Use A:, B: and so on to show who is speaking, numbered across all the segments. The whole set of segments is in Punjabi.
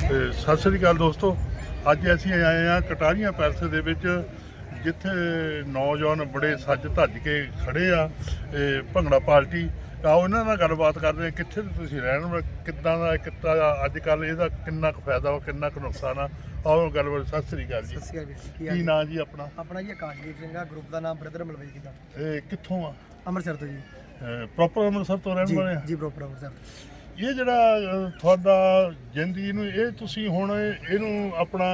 A: ਤੇ ਸਤਿ ਸ੍ਰੀ ਅਕਾਲ ਦੋਸਤੋ। ਅੱਜ ਅਸੀਂ ਆਏ ਆ ਕਟਾਰੀਆਂ ਪੈਲਸ ਦੇ ਵਿੱਚ ਜਿੱਥੇ ਨੌਜਵਾਨ ਬੜੇ ਸੱਜ ਧੱਜ ਕੇ ਖੜੇ ਆ ਇਹ ਭੰਗੜਾ ਪਾਰਟੀ। ਆਓ ਇਹਨਾਂ ਨਾਲ ਗੱਲਬਾਤ ਕਰਦੇ ਆ ਕਿੱਥੇ ਤੁਸੀਂ ਰਹਿਣ ਵਾਲੇ, ਕਿੱਦਾਂ ਦਾ ਦਾ ਅੱਜ ਕੱਲ ਇਹਦਾ ਕਿੰਨਾ ਕੁ ਫਾਇਦਾ ਵਾ ਕਿੰਨਾ ਕੁ ਨੁਕਸਾਨ ਆ? ਆਓ ਗੱਲਬਾਤ ਸਤਿ ਸ੍ਰੀ ਅਕਾਲ ਜੀ।
B: ਸਤਿ ਸ਼੍ਰੀ ਅਕਾਲ ਜੀ ਕੀ
A: ਕੀ
B: ਹਾਲ
A: ਨਾਂ ਜੀ ਆਪਣਾ?
B: ਆਪਣਾ ਜੀ ਆਕਾਸ਼ਦੀਪ ਸਿੰਘ ਆ ਗਰੁੱਪ ਦਾ ਨਾਮ ਬ੍ਰਦਰ ਮਲਵਈ ਜੀ ਦਾ।
A: ਇਹ ਕਿੱਥੋਂ ਆ?
B: ਅੰਮ੍ਰਿਤਸਰ ਤੋਂ ਜੀ।
A: ਪ੍ਰੋਪਰ ਅੰਮ੍ਰਿਤਸਰ ਤੋਂ ਰਹਿਣ
B: ਜੀ
A: ਵਾਲੇ ਆ?
B: ਜੀ ਪ੍ਰੋਪਰ ਅੰਮ੍ਰਿਤਸਰ।
A: ਇਹ ਜਿਹੜਾ ਤੁਹਾਡਾ ਜ਼ਿੰਦਗੀ ਨੂੰ ਇਹ ਤੁਸੀਂ ਹੁਣ ਇਹਨੂੰ ਆਪਣਾ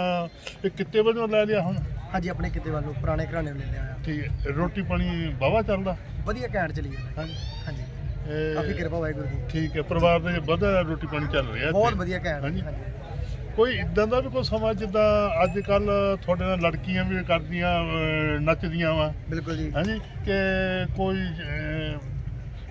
A: ਇਹ ਕਿੱਤੇ ਵਜੋਂ ਲੈ ਲਿਆ ਹੁਣ?
B: ਹਾਂਜੀ ਆਪਣੇ ਕਿਤੇ ਵੱਲੋਂ ਪੁਰਾਣੇ ਘਰਾਣੇ ਨੂੰ ਲੈ ਲਿਆ ਆ
A: ਠੀਕ ਹੈ। ਰੋਟੀ ਪਾਣੀ ਵਾਹਵਾ ਚੱਲਦਾ?
B: ਵਧੀਆ ਘੈਂਟ ਚਲੀ ਜਾਂਦਾ।
A: ਹਾਂਜੀ।
B: ਹਾਂਜੀ।
A: ਇਹ
B: ਕਾਫੀ ਕਿਰਪਾ ਵਾਹਿਗੁਰੂ ਦੀ।
A: ਠੀਕ ਹੈ ਪਰਿਵਾਰ ਦੇ ਵਧਾ ਰੋਟੀ ਪਾਣੀ ਚੱਲ ਰਿਹਾ
B: ਬਹੁਤ
A: ਇੱਥੇ।
B: ਵਧੀਆ ਘੈਂਟ
A: ਹਾਂਜੀ।
B: ਹਾਂਜੀ।
A: ਕੋਈ ਇਦਾਂ ਦਾ ਵੀ ਕੋਈ ਸਮਾਂ ਜਿੱਦਾਂ ਅੱਜ ਕੱਲ ਤੁਹਾਡੇ ਨਾਲ ਲੜਕੀਆਂ ਵੀ ਕਰਦੀਆਂ ਅਹ, ਨੱਚਦੀਆਂ ਵਾ?
B: ਬਿਲਕੁਲ ਜੀ।
A: ਹਾਂਜੀ ਕਿ ਕੋਈ ਅਹ,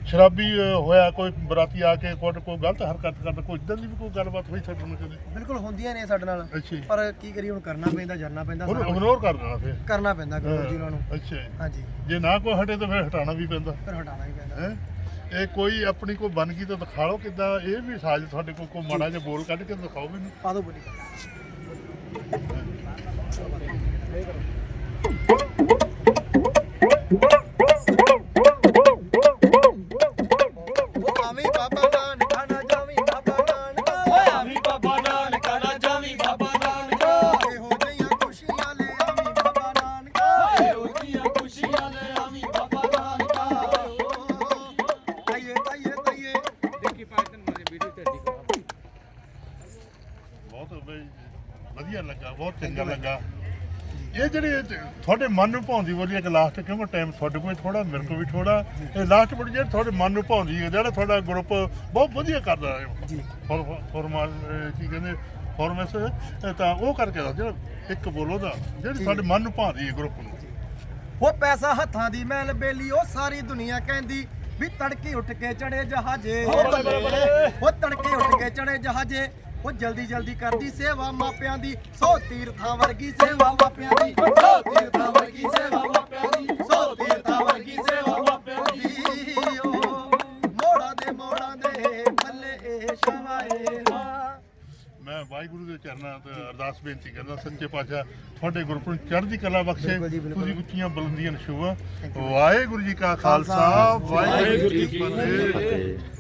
A: ਸ਼ਰਾਬੀ ਹੋਇਆ ਕੋਈ ਬਰਾਤੀ ਆ ਕੇ ਕੋਈ ਕੋਈ ਗਲਤ ਹਰਕਤ ਕਰਦਾ ਕੋਈ ਇਦਾਂ ਦੀ ਵੀ ਕੋਈ ਗੱਲਬਾਤ ਹੋਈ ਤੁਹਾਡੇ ਨਾਲ ਕਦੇ?
B: ਬਿਲਕੁਲ ਹੁੰਦੀਆਂ ਨੇ ਸਾਡੇ ਨਾਲ
A: ਅੱਛਾ ਜੀ।
B: ਪਰ ਕੀ ਕਰੀਏ ਹੁਣ ਕਰਨਾ ਪੈਂਦਾ ਜਰਨਾ ਪੈਂਦਾ
A: ਉਹਨੂੰ
B: ਸਾਰਾ ਕੁਛ।
A: ਇਗਨੋਰ ਕਰ ਦੇਣਾ ਫਿਰ।
B: ਕਰਨਾ ਪੈਂਦਾ ਗੁਰੂ ਜੀ ਉਹਨਾਂ ਨੂੰ।
A: ਅੱਛਾ ਜੀ।
B: ਹਾਂਜੀ।
A: ਜੇ ਨਾ ਕੋਈ ਹਟੇ ਤਾਂ ਫਿਰ ਹਟਾਉਣਾ ਵੀ ਪੈਂਦਾ।
B: ਫਿਰ ਹਟਾਉਣਾ ਹੀ ਪੈਂਦਾ।
A: ਹੈ? ਇਹ ਕੋਈ ਆਪਣੀ ਕੋਈ ਬਨਗੀ ਤਾਂ ਦਿਖਾ ਲਓ ਕਿੱਦਾਂ ਇਹ ਵੀ ਸਾਜ ਤੁਹਾਡੇ ਕੋਲ ਕੋਈ ਮਾੜਾ ਜਿਹਾ ਬੋਲ ਕੱਢ ਕੇ ਦਿਖਾਓ ਮੈਨੂੰ।
B: ਪਾ ਦੋ ਬੋਲੀ। ਬਾਬਾ ਨਾਨਕਾ ਨਾ ਜਾਵੀਂ ਬਾਬਾ ਨਾਨਕਾ
C: ਓਏ ਆਵੀਂ ਬਾਬਾ ਨਾਨਕਾ ਨਾ ਜਾਵੀਂ ਬਾਬਾ ਨਾਨਕਾ
B: ਇਹੋ ਜਿਹੀਆਂ ਖੁਸ਼ੀਆਂ ਲੈ ਆਵੀਂ ਬਾਬਾ ਨਾਨਕਾ
C: ਇਹੋ ਜੀਆਂ ਖੁਸ਼ੀਆਂ ਲੈ ਆਵੀਂ ਬਾਬਾ ਨਾਨਕਾ
B: ਤਾਈਏ ਤਾਈਏ ਤਾਈਏ
A: ਬਹੁਤ ਵਧੀਆ ਲੱਗਾ, ਬਹੁਤ ਚੰਗਾ ਲੱਗਾ। ਇਹ ਜਿਹੜੀ ਤੁਹਾਡੇ ਮਨ ਨੂੰ ਭਾਉਂਦੀ ਬੋਲੀ ਇੱਕ ਲਾਸਟ ਕਿਉਂਕਿ ਟਾਈਮ ਤੁਹਾਡੇ ਕੋਲ ਥੋੜਾ ਮੇਰੇ ਕੋਲ ਵੀ ਥੋੜਾ ਇਹ ਲਾਸਟ ਬੋਲੀ ਜਿਹੜੀ ਤੁਹਾਡੇ ਮਨ ਨੂੰ ਭਾਉਂਦੀ ਹੈ ਜਿਹੜਾ ਤੁਹਾਡਾ ਗਰੁੱਪ ਬਹੁਤ ਵਧੀਆ ਕਰਦਾ ਹੈ।
B: ਜੀ।
A: ਫਾਰਮਲ ਕੀ ਕਹਿੰਦੇ ਫਾਰਮੈਸ ਤਾਂ ਉਹ ਕਰਕੇ ਦੱਸ ਜਿਹੜਾ ਇੱਕ ਬੋਲੋ ਦਾ ਜਿਹੜੀ ਸਾਡੇ ਮਨ ਨੂੰ ਭਾਉਂਦੀ ਹੈ ਗਰੁੱਪ ਨੂੰ।
B: ਉਹ ਪੈਸਾ ਹੱਥਾਂ ਦੀ ਮੈਲ ਬੇਲੀ ਉਹ ਸਾਰੀ ਦੁਨੀਆ ਕਹਿੰਦੀ ਵੀ ਤੜਕੇ ਉੱਠ ਕੇ ਚੜੇ ਜਹਾਜੇ। ਉਹ ਤੜਕੇ ਉੱਠ ਕੇ ਚੜੇ ਜਹਾਜੇ। ਉਹ ਜਲਦੀ ਜਲਦੀ ਕਰਦੀ ਸੇਵਾ ਮਾਪਿਆਂ ਦੀ ਸੌ ਤੀਰਥਾਂ ਵਰਗੀ ਸੇਵਾ ਮਾਪਿਆਂ ਦੀ
C: ਸੋ ਤੀਰਥਾਂ ਵਰਗੀ ਸੇਵਾ ਮਾਪਿਆਂ ਦੀ ਸੋ ਤੀਰਥਾਂ ਵਰਗੀ ਸੇਵਾ ਮਾਪਿਆਂ ਦੀ।
B: ਮੋੜਾਂ ਦੇ ਮੋੜਾਂ ਦੇ ਮੱਲੇ ਇਹ ਸ਼ਵਾਏ ਹਾਂ।
A: ਮੈਂ ਵਾਹਿਗੁਰੂ ਦੇ ਚਰਨਾਂ ਤੇ ਅਰਦਾਸ ਬੇਨਤੀ ਕਰਦਾ ਸੱਚੇ ਪਾਤਸ਼ਾਹ ਤੁਹਾਡੇ ਗਰੁੱਪ ਨੂੰ ਚੜ੍ਹਦੀ ਕਲਾ ਬਖਸ਼ੇ। ਤੁਸੀਂ ਉੱਚੀਆਂ ਬੁਲੰਦੀਆਂ ਨਸ਼ੂਆ. ਵਾਹਿਗੁਰੂ ਜੀ ਕਾ
B: ਖਾਲਸਾ,
A: ਵਾਹਿਗੁਰੂ ਜੀ ਕੀ ਫਤਿਹ।